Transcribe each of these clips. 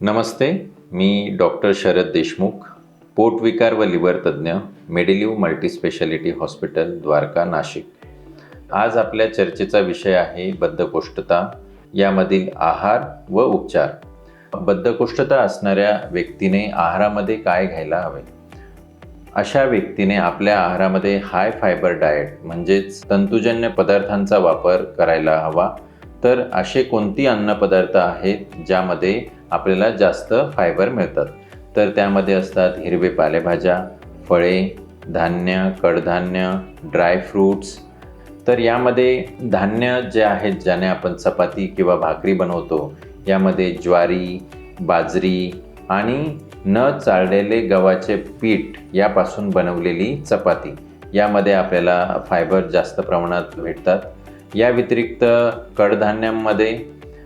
नमस्ते मी डॉक्टर शरद देशमुख पोटविकार व लिव्हर तज्ज्ञ Medilive multispeciality hospital Dwarka Nashik. आज आपल्या चर्चेचा विषय आहे बद्धकोष्ठता यामधील आहार व उपचार. बद्धकोष्ठता असणाऱ्या व्यक्तीने आहारामध्ये काय घ्यायला हवे? अशा व्यक्तीने आपल्या आहारामध्ये हाय फायबर डाएट म्हणजेच तंतुजन्य पदार्थांचा वापर करायला हवा. तर असे कोणती अन्नपदार्थ आहेत ज्यामध्ये आपल्याला जास्त फायबर मिळतात? तर त्यामध्ये असतात हिरवे पालेभाज्या फळे धान्य कडधान्य ड्राय फ्रूट्स तर यामध्ये धान्य जे आहेत ज्याने आपण चपाती किंवा भाकरी बनवतो यामध्ये ज्वारी बाजरी आणि न चाळलेले गव्हाचे पीठ यापासून बनवलेली चपाती. यामध्ये आपल्याला फायबर जास्त प्रमाणात भेटतात. या व्यतिरिक्त कडधान्यांमध्ये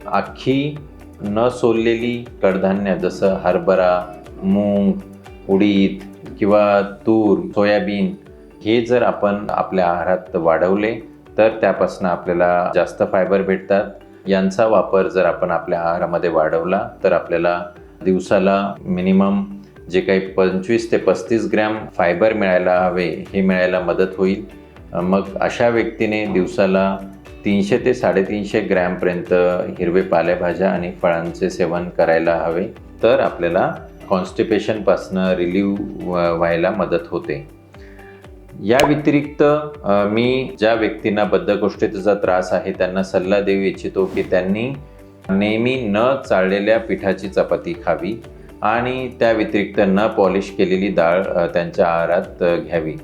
अख्खी न सोललेली कडधान्य जसं हरभरा मूग उडीद किंवा तूर सोयाबीन हे जर आपण आपल्या आहारात वाढवले तर त्यापासून आपल्याला जास्त फायबर भेटतात. यांचा वापर जर आपण आपल्या आहारामध्ये वाढवला तर आपल्याला दिवसाला मिनिमम जे काही पंचवीस ते पस्तीस ग्रॅम फायबर मिळायला हवे हे मिळायला मदत होईल. मग अशा व्यक्तीने दिवसाला तीनशे ते साडेतीनशे ग्रॅमपर्यंत हिरवे पालेभाज्या आणि फळांचे सेवन करायला हवे. तर आपल्याला कॉन्स्टिपेशनपासनं रिलीव्ह व्हायला मदत होते. या व्यतिरिक्त मी ज्या व्यक्तींना बद्धकोष्ठतेचा त्रास आहे त्यांना सल्ला देऊ इच्छितो की त्यांनी नेहमी न चाळलेल्या पिठाची चपाती खावी आणि त्या व्यतिरिक्त न पॉलिश केलेली डाळ त्यांच्या आहारात घ्यावी.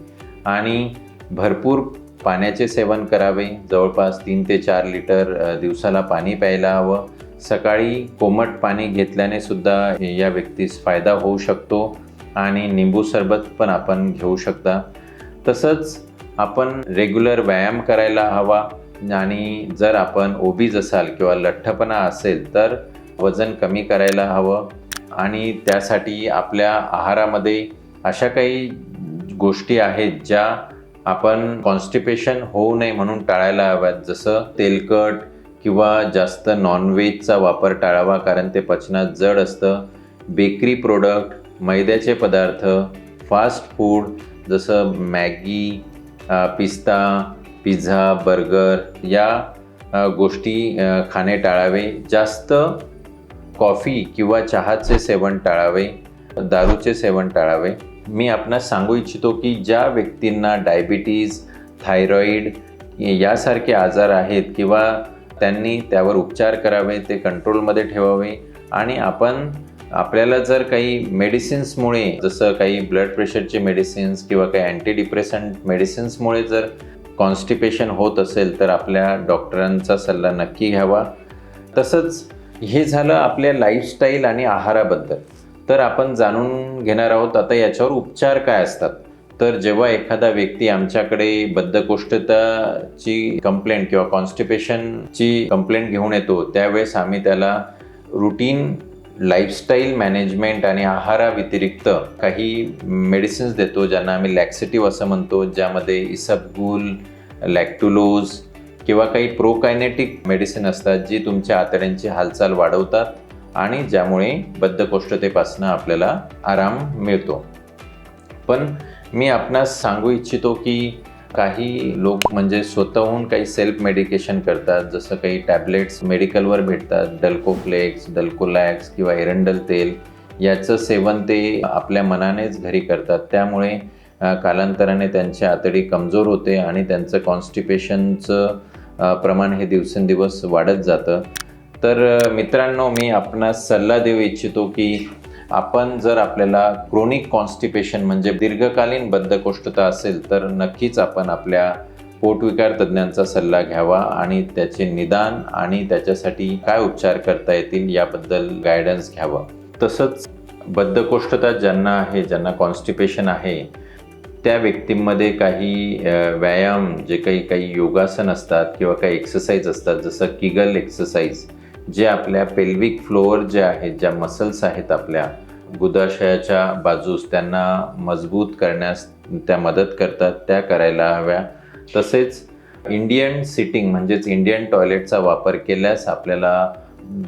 आणि भरपूर पाण्याचे सेवन करावे. जवळपास तीन ते चार लिटर दिवसाला पाणी प्यायला हवं. सकाळी कोमट पाणी घेतल्याने सुद्धा या व्यक्तीस फायदा होऊ शकतो आणि निंबू सरबत पण आपण घेऊ शकता. तसंच आपण रेग्युलर व्यायाम करायला हवा. आणि जर आपण ओबीज असाल किंवा लठ्ठपणा असेल तर वजन कमी करायला हवं. आणि त्यासाठी आपल्या आहारामध्ये अशा काही गोष्टी आहेत ज्या आपण कॉन्स्टिपेशन होऊ नये म्हणून टाळायला हव्यात. जसं तेलकट किंवा जास्त नॉनव्हेजचा वापर टाळावा कारण ते पचनात जड असतं. बेकरी प्रोडक्ट मैद्याचे पदार्थ फास्ट फूड जसं मॅगी पिस्ता पिझ्झा बर्गर या गोष्टी खाणे टाळावे. जास्त कॉफी किंवा चहाचे सेवन टाळावे दारूचे सेवन टाळावे. मी आपणास सांगू इच्छितो की ज्या व्यक्तींना डायबिटीज थायरॉईड यासारखे आजार आहेत किंवा त्यांनी त्यावर उपचार करावे ते कंट्रोलमध्ये ठेवावे आणि आपण आपल्याला जर काही मेडिसिन्समुळे जसं काही ब्लड प्रेशरचे मेडिसिन्स किंवा काही अँटी डिप्रेसंट मेडिसिन्समुळे जर कॉन्स्टिपेशन होत असेल तर आपल्या डॉक्टरांचा सल्ला नक्की घ्यावा. तसंच हे झालं आपल्या लाईफस्टाईल आणि आहाराबद्दल. तर आपण जाणून घेणार आहोत आता याच्यावर उपचार काय असतात? तर जेव्हा एखादा व्यक्ती आमच्याकडे बद्धकोष्ठताची कंप्लेंट किंवा कॉन्स्टिपेशनची कंप्लेंट घेऊन येतो त्यावेळेस आम्ही त्याला रुटीन लाईफस्टाईल मॅनेजमेंट आणि आहाराव्यतिरिक्त काही मेडिसिन्स देतो ज्यांना आम्ही लॅक्सेटिव्ह असं म्हणतो ज्यामध्ये इसबगुल लॅक्टुलोज किंवा काही प्रोकायनेटिक मेडिसिन असतात जी तुमच्या आतड्यांची हालचाल वाढवतात आणि ज्यामुळे बद्धकोष्ठतेपासून आपल्याला आराम मिळतो. पण मी आपणास सांगू इच्छितो की काही लोक म्हणजे स्वतःहून काही सेल्फ मेडिकेशन करतात जसं काही टॅबलेट्स मेडिकलवर भेटतात डल्कोफ्लेक्स डल्कोलॅक्स किंवा एरंडल तेल याचं सेवन ते आपल्या मनानेच घरी करतात. त्यामुळे कालांतराने त्यांची आतडी कमजोर होते आणि त्यांचं कॉन्स्टिपेशनचं प्रमाण हे दिवसेंदिवस वाढत जातं. तर मित्रांनो मी आपणास सल्ला देऊ इच्छितो की आपण जर आपल्याला क्रोनिक कॉन्स्टिपेशन म्हणजे दीर्घकालीन बद्धकोष्ठता असेल तर नक्कीच आपण आपल्या पोटविकार तज्ज्ञांचा सल्ला घ्यावा आणि त्याचे निदान आणि त्याच्यासाठी काय उपचार करता येतील याबद्दल गायडन्स घ्यावा. तसंच बद्धकोष्ठता ज्यांना आहे ज्यांना कॉन्स्टिपेशन आहे त्या व्यक्तींमध्ये काही व्यायाम जे काही काही योगासन असतात किंवा काही एक्सरसाइज असतात जसं किगल एक्सरसाइज जे आपल्या पेल्विक फ्लोअर जे आहेत ज्या मसल्स आहेत आपल्या गुदाशयाच्या बाजूस त्यांना मजबूत करण्यास त्या मदत करतात त्या करायला हव्या. तसेच इंडियन सिटिंग म्हणजेच इंडियन टॉयलेटचा वापर केल्यास आपल्याला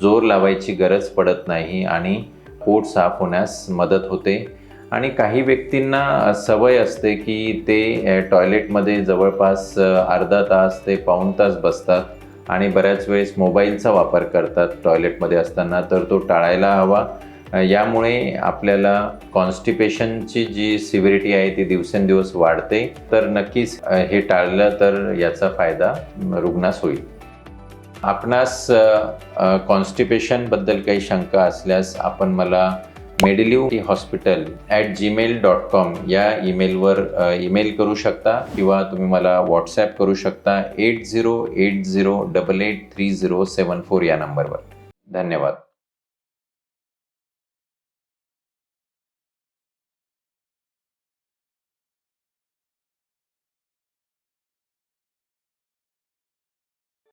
जोर लावायची गरज पडत नाही आणि पोट साफ होण्यास मदत होते. आणि काही व्यक्तींना सवय असते की ते टॉयलेटमध्ये जवळपास अर्धा तास ते पाऊण तास बसतात आणि बऱ्याच वेळेस मोबाईलचा वापर करतात टॉयलेटमध्ये असताना तर तो टाळायला हवा. यामुळे आपल्याला कॉन्स्टिपेशनची जी सिव्हिरिटी आहे ती दिवसेंदिवस वाढते. तर नक्कीच हे टाळलं तर याचा फायदा रुग्णास होईल. आपणास कॉन्स्टिपेशनबद्दल काही शंका असल्यास आपण मला Medilive hospital at Gmail dot com या ईमेलवर ईमेल करू शकता किंवा तुम्ही मला व्हॉट्सॲप करू शकता eight zero eight zero double eight three zero seven four या नंबरवर. धन्यवाद.